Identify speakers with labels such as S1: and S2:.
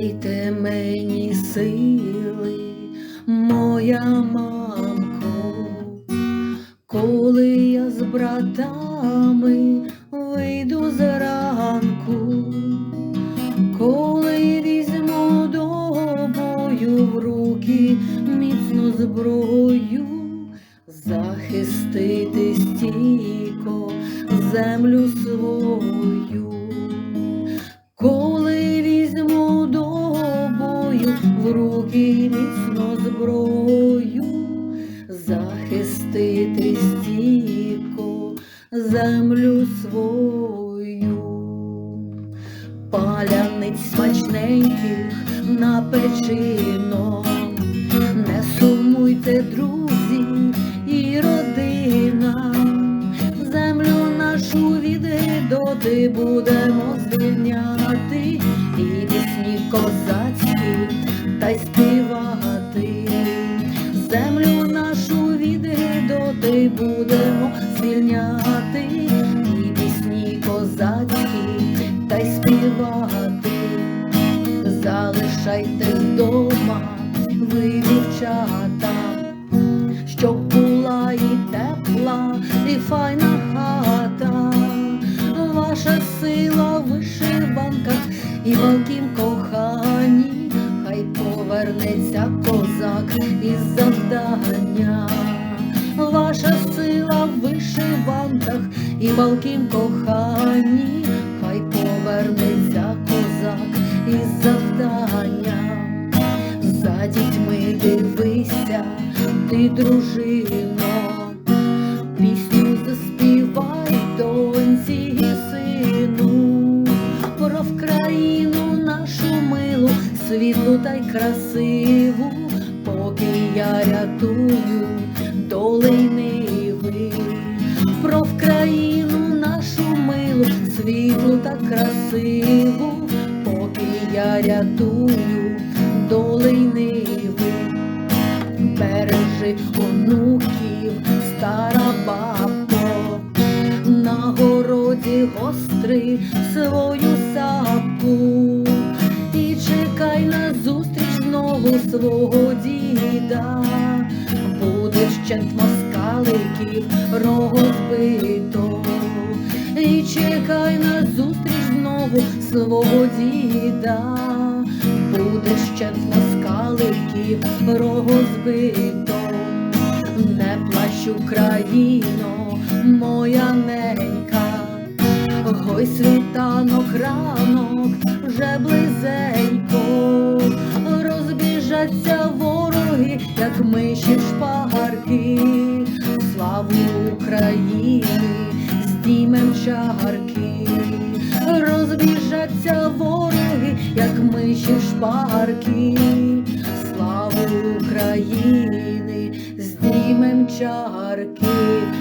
S1: Дайте мені сили, моя мамко, коли я з братами вийду зранку, коли візьму до бою в руки міцну зброю, захистити стійко землю свою. Зброю, захистити стійко землю свою, паляниць смачненьких на печино, не сумуйте, друзі і родина, землю нашу від гидоти будемо звільняти, і пісні козацькі та й співати, будемо звільняти, і пісні козацькі та й співати, залишайте вдома, ви дівчата щоб була і тепла, і файна хата, ваша сила в вишиванках і валкім коханні, хай повернеться козак із завдання, ваша сила вишиванках і валкім коханні, хай повернеться козак із завдання. За дітьми дивися, ти, дружино, пісню заспівай доньці і сину, про Вкраїну нашу милу, світлу та й красиву, поки я рятую доли красиву, поки я рятую доли й ниви, бережи онуків, стара бабко, на городі гостри свою сапку, і чекай на зустріч знову свого діда, буде щент москаликів розбито, і чекай на свого діда, буде щент москаликів розбито, не плач, Україно, моя ненька, Гой світанок ранок вже близенько, розбіжаться вороги, як миші в шпарки, славу України, здіймем чарки, в славу України, здіймем чарки!